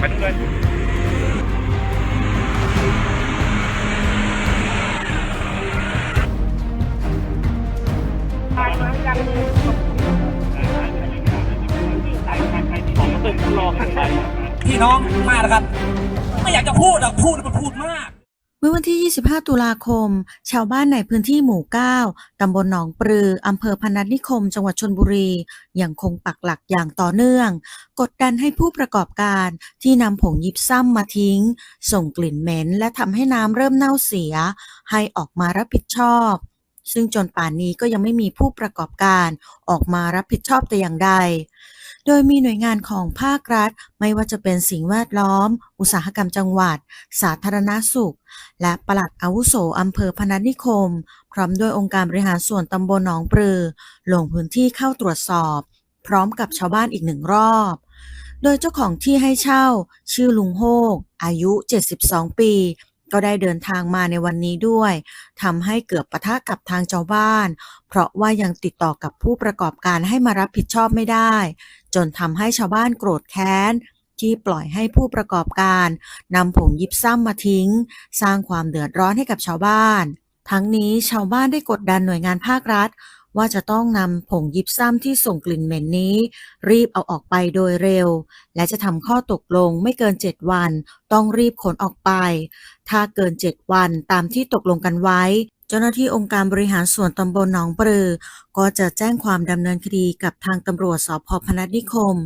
มาดูกันพี่น้องมากนะครับ ไม่อยากจะพูดหรอกพูดมันพูดมาก เมื่อวันที่ 25 ตุลาคม ชาวบ้านในพื้นที่หมู่ 9 ตำบลหนองปลือ อำเภอพนัสนิคม จังหวัดชนบุรี ยังคงปักหลักอย่างต่อเนื่อง กดดันให้ผู้ประกอบการที่นำผงยิบซ้ำมาทิ้ง ส่งกลิ่นเหม็น และทำให้น้ำเริ่มเน่าเสีย ให้ออกมารับผิดชอบ ซึ่งจนป่านนี้ก็ยังไม่มีผู้ประกอบการออกมารับผิดชอบแต่อย่างใด โดยมีหน่วยงานของภาครัฐ ไม่ว่าจะเป็นสิ่งแวดล้อม อุตสาหกรรมจังหวัด สาธารณสุข และปลัดอาวุโสอำเภอพนัสนิคม พร้อมด้วยองค์การบริหารส่วนตำบลหนองปลือ ลงพื้นที่เข้าตรวจสอบ พร้อมกับชาวบ้านอีกหนึ่งรอบโดยเจ้าของที่ให้เช่า ชื่อลุงโฮก อายุ 72 ปี ก็ได้เดินทางมาในวันนี้ด้วยทำให้เกือบปะทะกับทางชาวบ้าน เพราะว่ายังติดต่อกับผู้ประกอบการให้มารับผิดชอบไม่ได้ จนทำให้ชาวบ้านโกรธแค้น ที่ปล่อยให้ผู้ประกอบการนำผงยิบซ้ำมาทิ้ง สร้างความเดือดร้อนให้กับชาวบ้าน ทั้งนี้ชาวบ้านได้กดดันหน่วยงานภาครัฐ ว่าจะต้องนำผงยิบซ้ำที่ส่งกลิ่นเหม็นนี้ รีบเอาออกไปโดยเร็ว และจะทำข้อตกลงไม่เกิน 7 วัน ต้องรีบขนออกไป ถ้าเกิน 7 วันตามที่ตกลงกันไว้ เจ้าหน้าที่องค์การบริหารส่วนตำบลหนองปลือ ก็จะแจ้งความดำเนินคดีกับทางตำรวจสพพนัสนิคม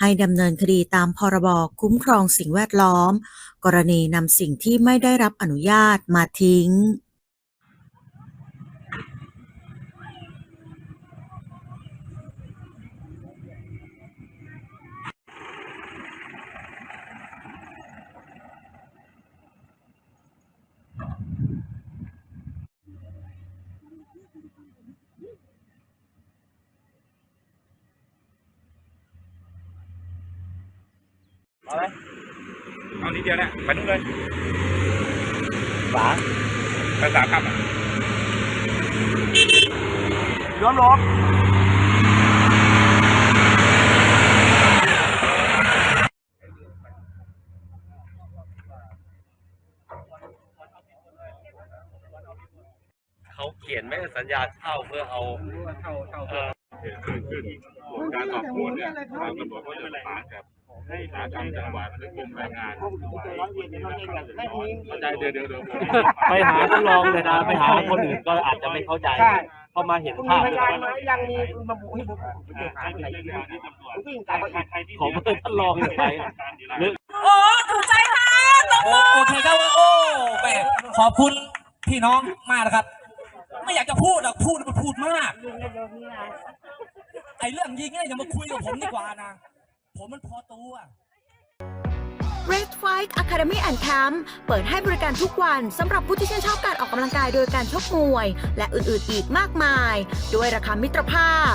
ให้ดำเนินคดีตามพรบคุ้มครองสิ่งแวดล้อม กรณีนำสิ่งที่ไม่ได้รับอนุญาตมาทิ้ง ไหมเอานิดเดียวเนี่ยไปนู่นเลยฝาภาษาคำอะย้อนลงเขาเขียนไม่ได้สัญญาเช่าเพื่อเอาการสอบสวนเนี่ยทางตำรวจก็จะประสานกับ ให้สาธารณจังหวัดและกรมแรงงานเข้าใจเดี๋ยวเดี๋ยวเดี๋ยวไปหาท่านรองเลยนะไปหาคนอื่นก็อาจจะไม่เข้าใจเพรามาเห็นภาพยังมีมาบุกให้บุกเดี๋ยวหาอะไรวิ่งตามขอีกขอเบอร์ท่านรองเลยไปหรือโอ้ถูกใจค่ะโอโอเคครับโอ้แม่ขอบคุณพี่น้องมากนะครับ ไม่อยากจะพูดหรอกพูดมันพูดมากไอ้เรื่องยิงเนี่ยอย่ามาคุยกับผมดีกว่านะ ผมมันพอตัว Red Fight Academy and Camp เปิดให้บริการทุกวันสำหรับผู้ที่ชื่นชอบการออกกำลังกายโดยการชกมวย และอื่นๆอีกมากมาย ด้วยราคามิตรภาพ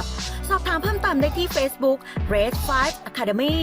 สอบถามเพิ่มเติมได้ที่ Facebook Red Fight Academy